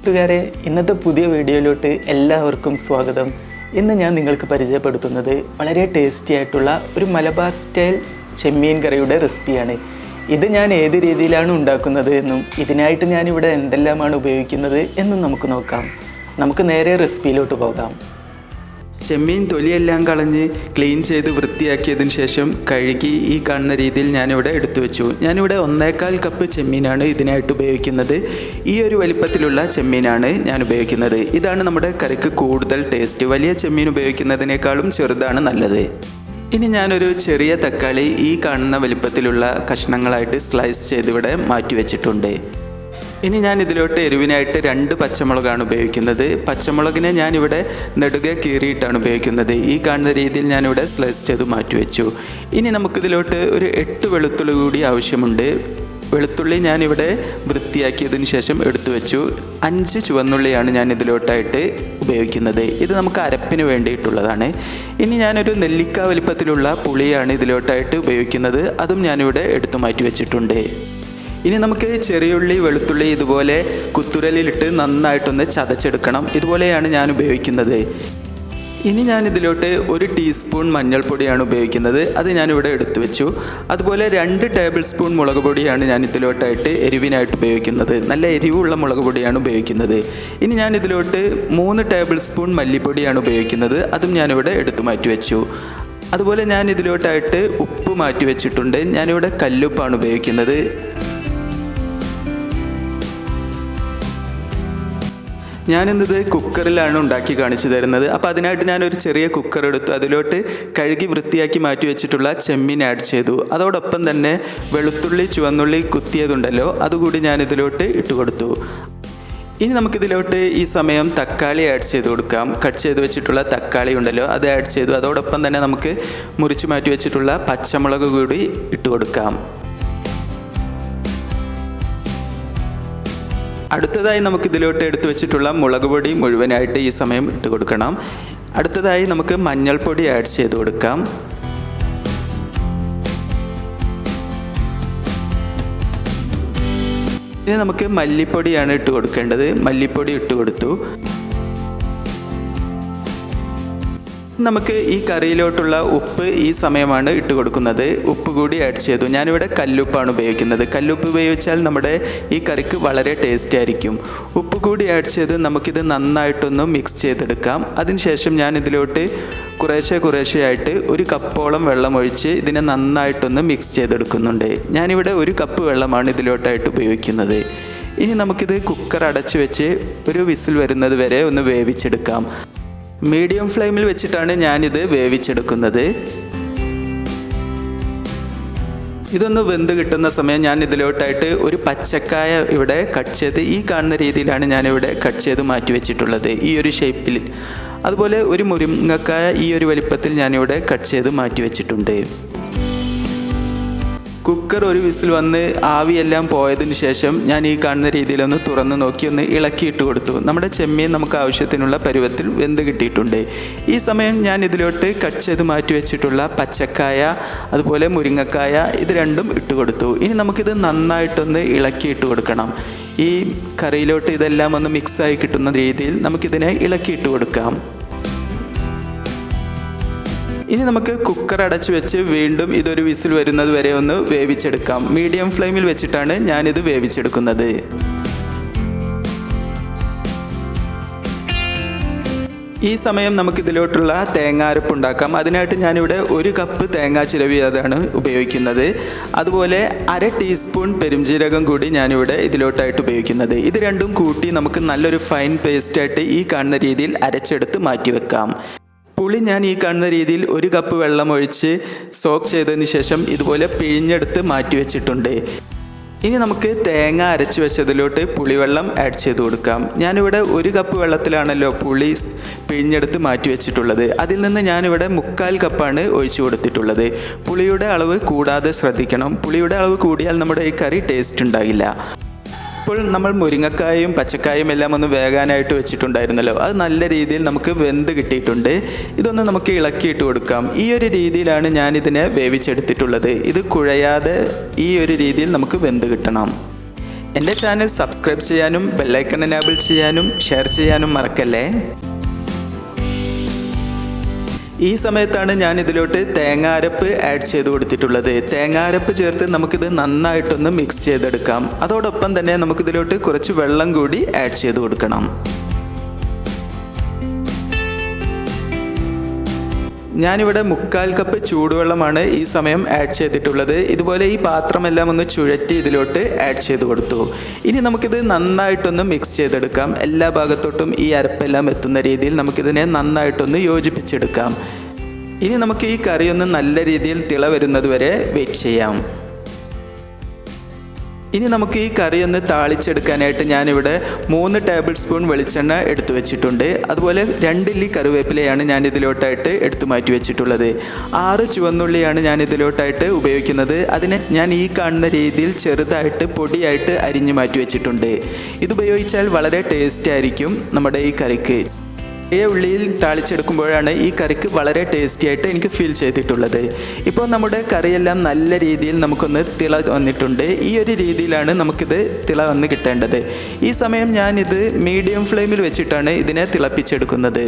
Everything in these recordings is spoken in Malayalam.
കൂട്ടുകാരെ ഇന്നത്തെ പുതിയ വീഡിയോയിലോട്ട് എല്ലാവർക്കും സ്വാഗതം. ഇന്ന് ഞാൻ നിങ്ങൾക്ക് പരിചയപ്പെടുത്തുന്നത് വളരെ ടേസ്റ്റി ആയിട്ടുള്ള ഒരു മലബാർ സ്റ്റൈൽ ചെമ്മീൻ കറിയുടെ റെസിപ്പിയാണ് ഇത് ഞാൻ ഏത് രീതിയിലാണ് ഉണ്ടാക്കുന്നത് എന്നും ഇതിനായിട്ട് ഞാനിവിടെ എന്തെല്ലാമാണ് ഉപയോഗിക്കുന്നത് എന്നും നമുക്ക് നോക്കാം. നമുക്ക് നേരെ റെസിപ്പിയിലോട്ട് പോകാം. ചെമ്മീൻ തൊലിയെല്ലാം കളഞ്ഞ് ക്ലീൻ ചെയ്ത് വൃത്തിയാക്കിയതിന് ശേഷം കഴുകി ഈ കാണുന്ന രീതിയിൽ ഞാനിവിടെ എടുത്തു വെച്ചു. ഞാനിവിടെ ഒന്നേകാൽ കപ്പ് ചെമ്മീനാണ് ഇതിനായിട്ട് ഉപയോഗിക്കുന്നത്. ഈ ഒരു വലിപ്പത്തിലുള്ള ചെമ്മീനാണ് ഞാൻ ഉപയോഗിക്കുന്നത്. ഇതാണ് നമ്മുടെ കറിക്ക് കൂടുതൽ ടേസ്റ്റ് വലിയ ചെമ്മീൻ ഉപയോഗിക്കുന്നതിനേക്കാളും ചെറുതാണ് നല്ലത്. ഇനി ഞാനൊരു ചെറിയ തക്കാളി ഈ കാണുന്ന വലിപ്പത്തിലുള്ള കഷ്ണങ്ങളായിട്ട് സ്ലൈസ് ചെയ്തിവിടെ മാറ്റി വെച്ചിട്ടുണ്ട്. ഇനി ഞാൻ ഇതിലോട്ട് എരിവിനായിട്ട് രണ്ട് പച്ചമുളകാണ് ഉപയോഗിക്കുന്നത്. പച്ചമുളകിനെ ഞാനിവിടെ നെടുകെ കീറിയിട്ടാണ് ഉപയോഗിക്കുന്നത്. ഈ കാണുന്ന രീതിയിൽ ഞാനിവിടെ സ്ലൈസ് ചെയ്ത് മാറ്റിവെച്ചു. ഇനി നമുക്കിതിലോട്ട് ഒരു എട്ട് വെളുത്തുള്ളി കൂടി ആവശ്യമുണ്ട്. വെളുത്തുള്ളി ഞാനിവിടെ വൃത്തിയാക്കിയതിന് ശേഷം എടുത്തു വെച്ചു. അഞ്ച് ചുവന്നുള്ളിയാണ് ഞാൻ ഇതിലോട്ടായിട്ട് ഉപയോഗിക്കുന്നത്. ഇത് നമുക്ക് അരപ്പിന് വേണ്ടിയിട്ടുള്ളതാണ്. ഇനി ഞാനൊരു നെല്ലിക്ക വലിപ്പത്തിലുള്ള പുളിയാണ് ഇതിലോട്ടായിട്ട് ഉപയോഗിക്കുന്നത്. അതും ഞാനിവിടെ എടുത്തു മാറ്റി വെച്ചിട്ടുണ്ട് ഇനി നമുക്ക് ചെറിയുള്ളി വെളുത്തുള്ളി ഇതുപോലെ കുത്തുരലിലിട്ട് നന്നായിട്ടൊന്ന് ചതച്ചെടുക്കണം. ഇതുപോലെയാണ് ഞാൻ ഉപയോഗിക്കുന്നത്. ഇനി ഞാൻ ഇതിലോട്ട് ഒരു ടീസ്പൂൺ മഞ്ഞൾപ്പൊടിയാണ് ഉപയോഗിക്കുന്നത്. അത് ഞാനിവിടെ എടുത്തു വെച്ചു. അതുപോലെ രണ്ട് ടേബിൾ സ്പൂൺ മുളക് പൊടിയാണ് ഞാൻ ഇതിലോട്ടായിട്ട് എരിവിനായിട്ട് ഉപയോഗിക്കുന്നത്. നല്ല എരിവുള്ള മുളക് പൊടിയാണ് ഉപയോഗിക്കുന്നത്. ഇനി ഞാൻ ഇതിലോട്ട് മൂന്ന് ടേബിൾ സ്പൂൺ മല്ലിപ്പൊടിയാണ് ഉപയോഗിക്കുന്നത്. അതും ഞാനിവിടെ എടുത്തു മാറ്റി വെച്ചു. അതുപോലെ ഞാൻ ഇതിലോട്ടായിട്ട് ഉപ്പ് മാറ്റി വെച്ചിട്ടുണ്ട്. ഞാനിവിടെ കല്ലുപ്പാണ് ഉപയോഗിക്കുന്നത്. ഞാനിന്നത് കുക്കറിലാണ് ഉണ്ടാക്കി കാണിച്ചു തരുന്നത്. അപ്പോൾ അതിനായിട്ട് ഞാനൊരു ചെറിയ കുക്കർ എടുത്തു. അതിലോട്ട് കഴുകി വൃത്തിയാക്കി മാറ്റി വെച്ചിട്ടുള്ള ചെമ്മീൻ ആഡ് ചെയ്തു. അതോടൊപ്പം തന്നെ വെളുത്തുള്ളി ചുവന്നുള്ളി കുത്തിയതുണ്ടല്ലോ അതുകൂടി ഞാൻ ഇതിലോട്ട് ഇട്ട് കൊടുത്തു. ഇനി നമുക്കിതിലോട്ട് ഈ സമയം തക്കാളി ആഡ് ചെയ്ത് കൊടുക്കാം. കട്ട് ചെയ്ത് വെച്ചിട്ടുള്ള തക്കാളി ഉണ്ടല്ലോ അത് ആഡ് ചെയ്തു. അതോടൊപ്പം തന്നെ നമുക്ക് മുറിച്ച് മാറ്റി വെച്ചിട്ടുള്ള പച്ചമുളക് കൂടി ഇട്ട് കൊടുക്കാം. അടുത്തതായി നമുക്ക് ഇതിലോട്ട് എടുത്തു വെച്ചിട്ടുള്ള മുളക് പൊടി മുഴുവനായിട്ട് ഈ സമയം ഇട്ട് കൊടുക്കണം. അടുത്തതായി നമുക്ക് മഞ്ഞൾപ്പൊടി ആഡ് ചെയ്ത് കൊടുക്കാം. ഇനി നമുക്ക് മല്ലിപ്പൊടിയാണ് ഇട്ട് കൊടുക്കേണ്ടത്. മല്ലിപ്പൊടി ഇട്ട് കൊടുത്തു. നമുക്ക് ഈ കറിയിലോട്ടുള്ള ഉപ്പ് ഈ സമയമാണ് ഇട്ട് കൊടുക്കുന്നത്. ഉപ്പ് കൂടി ആഡ് ചെയ്തു. ഞാനിവിടെ കല്ലുപ്പാണ് ഉപയോഗിക്കുന്നത്. കല്ലുപ്പ് ഉപയോഗിച്ചാൽ നമ്മുടെ ഈ കറിക്ക് വളരെ ടേസ്റ്റി ആയിരിക്കും. ഉപ്പ് കൂടി ആഡ് ചെയ്ത് നമുക്കിത് നന്നായിട്ടൊന്ന് മിക്സ് ചെയ്തെടുക്കാം. അതിനുശേഷം ഞാൻ ഇതിലോട്ട് കുറേശ്ശെ കുറേശ്ശെയായിട്ട് ഒരു കപ്പോളം വെള്ളം ഒഴിച്ച് ഇതിനെ നന്നായിട്ടൊന്ന് മിക്സ് ചെയ്തെടുക്കുന്നുണ്ട്. ഞാനിവിടെ ഒരു കപ്പ് വെള്ളമാണ് ഇതിലോട്ടായിട്ട് ഉപയോഗിക്കുന്നത്. ഇനി നമുക്കിത് കുക്കർ അടച്ചു വെച്ച് ഒരു വിസിൽ വരുന്നത് വരെ ഒന്ന് വേവിച്ചെടുക്കാം. മീഡിയം ഫ്ലെയിമിൽ വെച്ചിട്ടാണ് ഞാനിത് വേവിച്ചെടുക്കുന്നത്. ഇതൊന്ന് വെന്ത് കിട്ടുന്ന സമയം ഞാൻ ഇതിലോട്ടായിട്ട് ഒരു പച്ചക്കായ ഇവിടെ കട്ട് ചെയ്ത് ഈ കാണുന്ന രീതിയിലാണ് ഞാനിവിടെ കട്ട് ചെയ്ത് മാറ്റി വെച്ചിട്ടുള്ളത് ഈ ഒരു ഷേപ്പിൽ അതുപോലെ ഒരു മുരിങ്ങക്കായ ഈ ഒരു വലിപ്പത്തിൽ ഞാനിവിടെ കട്ട് ചെയ്ത് മാറ്റി വെച്ചിട്ടുണ്ട്. കുക്കർ ഒരു വിസിൽ വന്ന് ആവിയെല്ലാം പോയതിന് ശേഷം ഞാൻ ഈ കാണുന്ന രീതിയിലൊന്ന് തുറന്ന് നോക്കി ഒന്ന് ഇളക്കിയിട്ട് കൊടുത്തു. നമ്മുടെ ചെമ്മീൻ നമുക്ക് ആവശ്യത്തിനുള്ള പരുവത്തിൽ വെന്ത് കിട്ടിയിട്ടുണ്ട്. ഈ സമയം ഞാൻ ഇതിലോട്ട് കട്ട് ചെയ്ത് മാറ്റി വെച്ചിട്ടുള്ള പച്ചക്കായ അതുപോലെ മുരിങ്ങക്കായ ഇത് രണ്ടും ഇട്ട് കൊടുത്തു. ഇനി നമുക്കിത് നന്നായിട്ടൊന്ന് ഇളക്കിയിട്ട് കൊടുക്കണം. ഈ കറിയിലോട്ട് ഇതെല്ലാം ഒന്ന് മിക്സായി കിട്ടുന്ന രീതിയിൽ നമുക്കിതിനെ ഇളക്കിയിട്ട് കൊടുക്കാം. ഇനി നമുക്ക് കുക്കർ അടച്ച് വെച്ച് വീണ്ടും ഇതൊരു വിസിൽ വരുന്നത് വരെ ഒന്ന് വേവിച്ചെടുക്കാം. മീഡിയം ഫ്ലെയിമിൽ വെച്ചിട്ടാണ് ഞാനിത് വേവിച്ചെടുക്കുന്നത്. ഈ സമയം നമുക്കിതിലോട്ടുള്ള തേങ്ങ അരപ്പ് ഉണ്ടാക്കാം അതിനായിട്ട് ഞാനിവിടെ ഒരു കപ്പ് തേങ്ങാ ചിരവിയതാണ് ഉപയോഗിക്കുന്നത്. അതുപോലെ അര ടീസ്പൂൺ പെരുംജീരകം കൂടി ഞാനിവിടെ ഇതിലോട്ടായിട്ട് ഉപയോഗിക്കുന്നത്. ഇത് രണ്ടും കൂട്ടി നമുക്ക് നല്ലൊരു ഫൈൻ പേസ്റ്റായിട്ട് ഈ കാണുന്ന രീതിയിൽ അരച്ചെടുത്ത് മാറ്റി വെക്കാം പുളി ഞാൻ ഈ കാണുന്ന രീതിയിൽ ഒരു കപ്പ് വെള്ളം ഒഴിച്ച് സോക്ക് ചെയ്തതിന് ശേഷം ഇതുപോലെ പിഴിഞ്ഞെടുത്ത് മാറ്റി വെച്ചിട്ടുണ്ട്. ഇനി നമുക്ക് തേങ്ങ അരച്ച് വെച്ചതിലോട്ട് പുളിവെള്ളം ആഡ് ചെയ്ത് കൊടുക്കാം. ഞാനിവിടെ ഒരു കപ്പ് വെള്ളത്തിലാണല്ലോ പുളി പിഴിഞ്ഞെടുത്ത് മാറ്റി വെച്ചിട്ടുള്ളത്. അതിൽ നിന്ന് ഞാനിവിടെ മുക്കാൽ കപ്പാണ് ഒഴിച്ചു കൊടുത്തിട്ടുള്ളത്. പുളിയുടെ അളവ് കൂടാതെ ശ്രദ്ധിക്കണം. പുളിയുടെ അളവ് കൂടിയാൽ നമ്മുടെ ഈ കറി ടേസ്റ്റ് ഉണ്ടാകില്ല. ഇപ്പോൾ നമ്മൾ മുരിങ്ങക്കായും പച്ചക്കായും എല്ലാം ഒന്ന് വേകാനായിട്ട് വെച്ചിട്ടുണ്ടായിരുന്നല്ലോ. അത് നല്ല രീതിയിൽ നമുക്ക് വെന്ത് കിട്ടിയിട്ടുണ്ട്. ഇതൊന്ന് നമുക്ക് ഇളക്കിയിട്ട് കൊടുക്കാം. ഈ ഒരു രീതിയിലാണ് ഞാൻ ഇതിനെ വേവിച്ചെടുത്തിട്ടുള്ളത്. ഇത് കുഴയാതെ ഈ ഒരു രീതിയിൽ നമുക്ക് വെന്ത് കിട്ടണം. എന്റെ ചാനൽ സബ്സ്ക്രൈബ് ചെയ്യാനും ബെല്ലൈക്കൺ എനാബിൾ ചെയ്യാനും ഷെയർ ചെയ്യാനും മറക്കല്ലേ? ഈ സമയത്താണ് ഞാൻ ഇതിലോട്ട് തേങ്ങാരപ്പ് ആഡ് ചെയ്ത് കൊടുത്തിട്ടുള്ളത്. തേങ്ങാരപ്പ് ചേർത്ത് നമുക്കിത് നന്നായിട്ടൊന്ന് മിക്സ് ചെയ്തെടുക്കാം. അതോടൊപ്പം തന്നെ നമുക്കിതിലോട്ട് കുറച്ച് വെള്ളം കൂടി ആഡ് ചെയ്ത് കൊടുക്കണം. ഞാനിവിടെ മുക്കാൽ കപ്പ് ചൂടുവെള്ളമാണ് ഈ സമയം ആഡ് ചെയ്തിട്ടുള്ളത്. ഇതുപോലെ ഈ പാത്രമെല്ലാം ഒന്ന് ചുഴറ്റി ഇതിലോട്ട് ആഡ് ചെയ്ത് കൊടുത്തു. ഇനി നമുക്കിത് നന്നായിട്ടൊന്ന് മിക്സ് ചെയ്തെടുക്കാം. എല്ലാ ഭാഗത്തോട്ടും ഈ അരപ്പെല്ലാം എത്തുന്ന രീതിയിൽ നമുക്കിതിനെ നന്നായിട്ടൊന്ന് യോജിപ്പിച്ചെടുക്കാം. ഇനി നമുക്ക് ഈ കറിയൊന്ന് നല്ല രീതിയിൽ തിള വരുന്നത് വരെ വെയിറ്റ് ചെയ്യാം. ഇനി നമുക്ക് ഈ കറി ഒന്ന് താളിച്ചെടുക്കാനായിട്ട് ഞാനിവിടെ മൂന്ന് ടേബിൾ സ്പൂൺ വെളിച്ചെണ്ണ എടുത്തു വെച്ചിട്ടുണ്ട്. അതുപോലെ രണ്ടില്ലി കറിവേപ്പിലയാണ് ഞാൻ ഇതിലോട്ടായിട്ട് എടുത്തു മാറ്റി വെച്ചിട്ടുള്ളത്. ആറ് ചുവന്നുള്ളിയാണ് ഞാൻ ഇതിലോട്ടായിട്ട് ഉപയോഗിക്കുന്നത്. അതിനെ ഞാൻ ഈ കാണുന്ന രീതിയിൽ ചെറുതായിട്ട് പൊടിയായിട്ട് അരിഞ്ഞു മാറ്റി വെച്ചിട്ടുണ്ട്. ഇതുപയോഗിച്ചാൽ വളരെ ടേസ്റ്റ് ആയിരിക്കും നമ്മുടെ ഈ കറിക്ക്. ചെറിയ ഉള്ളിയിൽ താളിച്ചെടുക്കുമ്പോഴാണ് ഈ കറിക്ക് വളരെ ടേസ്റ്റി ആയിട്ട് എനിക്ക് ഫീൽ ചെയ്തിട്ടുള്ളത്. ഇപ്പോൾ നമ്മുടെ കറിയെല്ലാം നല്ല രീതിയിൽ നമുക്കൊന്ന് തിള വന്നിട്ടുണ്ട്. ഈ ഒരു രീതിയിലാണ് നമുക്കിത് തിള വന്ന് കിട്ടേണ്ടത്. ഈ സമയം ഞാനിത് മീഡിയം ഫ്ലെയിമിൽ വെച്ചിട്ടാണ് ഇതിനെ തിളപ്പിച്ചെടുക്കുന്നത്.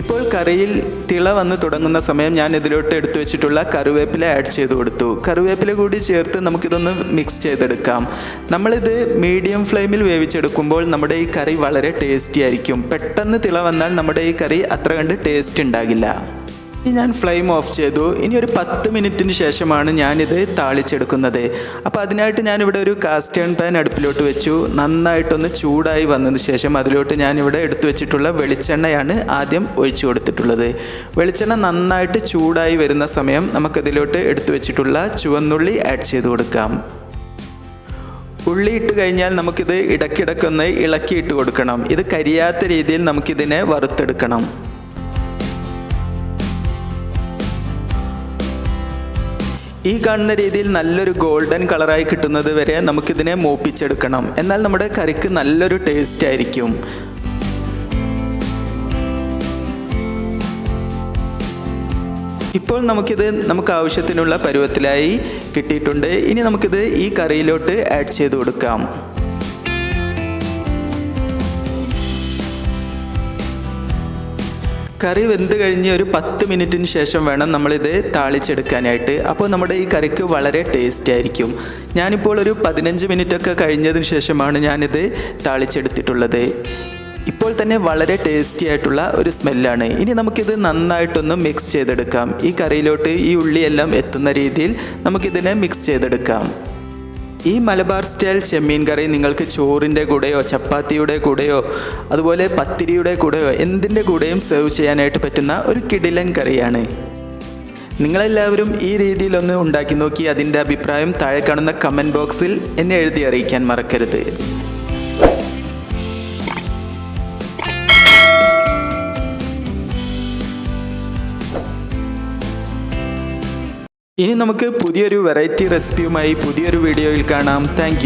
ഇപ്പോൾ കറിയിൽ തിള വന്ന് തുടങ്ങുന്ന സമയം ഞാൻ ഇതിലോട്ട് എടുത്തു വെച്ചിട്ടുള്ള കറിവേപ്പില ആഡ് ചെയ്ത് കൊടുത്തു. കറിവേപ്പില കൂടി ചേർത്ത് നമുക്കിതൊന്ന് മിക്സ് ചെയ്തെടുക്കാം. നമ്മളിത് മീഡിയം ഫ്ലെയിമിൽ വേവിച്ചെടുക്കുമ്പോൾ നമ്മുടെ ഈ കറി വളരെ ടേസ്റ്റി ആയിരിക്കും. പെട്ടെന്ന് തിള വന്നാൽ നമ്മുടെ ഈ കറി അത്ര കണ്ട് ടേസ്റ്റ് ഉണ്ടാകില്ല. ഇനി ഞാൻ ഫ്ലെയിം ഓഫ് ചെയ്തു. ഇനി ഒരു പത്ത് മിനിറ്റിന് ശേഷമാണ് ഞാനിത് താളിച്ചെടുക്കുന്നത്. അപ്പോൾ അതിനായിട്ട് ഞാനിവിടെ ഒരു കാസ്റ്റേൺ പാൻ അടുപ്പിലോട്ട് വെച്ചു. നന്നായിട്ടൊന്ന് ചൂടായി വന്നതിന് ശേഷം അതിലോട്ട് ഞാനിവിടെ എടുത്തു വെച്ചിട്ടുള്ള വെളിച്ചെണ്ണയാണ് ആദ്യം ഒഴിച്ചു കൊടുത്തിട്ടുള്ളത്. വെളിച്ചെണ്ണ നന്നായിട്ട് ചൂടായി വരുന്ന സമയം നമുക്കതിലോട്ട് എടുത്തു വെച്ചിട്ടുള്ള ചുവന്നുള്ളി ആഡ് ചെയ്ത് കൊടുക്കാം. ഉള്ളി ഇട്ട് കഴിഞ്ഞാൽ നമുക്കിത് ഇടയ്ക്കിടയ്ക്കൊന്ന് ഇളക്കിയിട്ട് കൊടുക്കണം. ഇത് കരിയാത്ത രീതിയിൽ നമുക്കിതിനെ വറുത്തെടുക്കണം. ഈ കാണുന്ന രീതിയിൽ നല്ലൊരു ഗോൾഡൻ കളറായി കിട്ടുന്നത് വരെ നമുക്കിതിനെ മൂപ്പിച്ചെടുക്കണം. എന്നാൽ നമ്മുടെ കറിക്ക് നല്ലൊരു ടേസ്റ്റ് ആയിരിക്കും. ഇപ്പോൾ നമുക്കിത് നമുക്ക് ആവശ്യത്തിനുള്ള പരുവത്തിലായി കിട്ടിയിട്ടുണ്ട്. ഇനി നമുക്കിത് ഈ കറിയിലോട്ട് ആഡ് ചെയ്ത് കൊടുക്കാം. കറി വെന്ത് കഴിഞ്ഞ് ഒരു പത്ത് മിനിറ്റിന് ശേഷം വേണം നമ്മളിത് താളിച്ചെടുക്കാനായിട്ട്. അപ്പോൾ നമ്മുടെ ഈ കറിക്ക് വളരെ ടേസ്റ്റ് ആയിരിക്കും. ഞാനിപ്പോൾ ഒരു പതിനഞ്ച് മിനിറ്റൊക്കെ കഴിഞ്ഞതിന് ശേഷമാണ് ഞാനിത് താളിച്ചെടുത്തിട്ടുള്ളത്. ഇപ്പോൾ തന്നെ വളരെ ടേസ്റ്റി ആയിട്ടുള്ള ഒരു സ്മെല്ലാണ്. ഇനി നമുക്കിത് നന്നായിട്ടൊന്ന് മിക്സ് ചെയ്തെടുക്കാം. ഈ കറിയിലോട്ട് ഈ ഉള്ളിയെല്ലാം എത്തുന്ന രീതിയിൽ നമുക്കിതിനെ മിക്സ് ചെയ്തെടുക്കാം. ഈ മലബാർ സ്റ്റൈൽ ചെമ്മീൻ കറി നിങ്ങൾക്ക് ചോറിന്റെ കൂടെയോ ചപ്പാത്തിയുടെ കൂടെയോ അതുപോലെ പത്തിരിയുടെ കൂടെയോ എന്തിന്റെ കൂടെയും സെർവ് ചെയ്യാനായിട്ട് പറ്റുന്ന ഒരു കിടിലൻ കറിയാണ്. നിങ്ങളെല്ലാവരും ഈ രീതിയിലൊന്ന് ഉണ്ടാക്കി നോക്കി അതിന്റെ അഭിപ്രായം താഴെ കാണുന്ന കമന്റ് ബോക്സിൽ എന്നെ എഴുതി അറിയിക്കാൻ മറക്കരുത്. ഇനി നമുക്ക് പുതിയൊരു വെറൈറ്റി റെസിപ്പിയുമായി പുതിയൊരു വീഡിയോയിൽ കാണാം. താങ്ക്